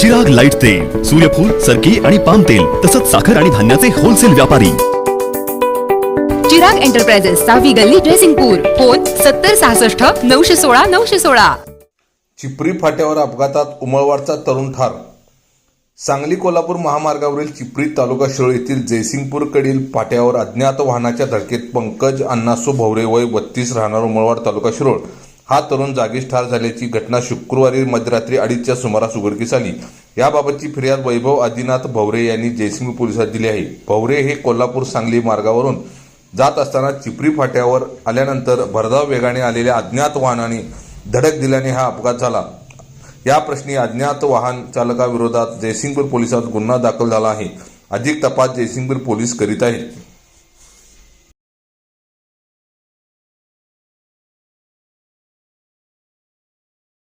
Super light तेल सूर्यफूल सरकी आणि पाम तेल तसंच साखर आणि धान्याचे होलसेल व्यापारी. चिराग एंटरप्राइजेस सहावी गल्ली ड्रेसिंगपूर फोन सत्तर सहासष्ट नऊशे सोळा नऊशे सोळा. चिपरी फाट्यावर अपघातात उमळवाडचा तरुण ठार. सांगली कोल्हापूर महामार्गावरील चिपरी तालुका शिरोळ येथील जयसिंगपूरकडील फाट्यावर अज्ञात वाहनाच्या धडकेत पंकज अण्णासू भवरे वय बत्तीस राहणार उमळवाड तालुका शिरोळ. हा तरुण जागीच ठार झाल्याची घटना शुक्रवारी मध्यरात्री अडीचच्या सुमारास उघडकीस आली. याबाबतची फिर्याद वैभव आदिनाथ भवरे यांनी जयसिंग पोलिसात दिली आहे. भवरे हे कोल्हापूर सांगली मार्गावरून जात असताना चिपरी फाट्यावर आल्यानंतर भरधाव वेगाने आलेल्या अज्ञात वाहनाने धडक दिल्याने हा अपघात झाला. या प्रश्नी अज्ञात वाहन चालकाविरोधात जयसिंगपूर पोलिसात गुन्हा दाखल झाला आहे. अधिक तपास जयसिंगपूर पोलीस करीत आहेत.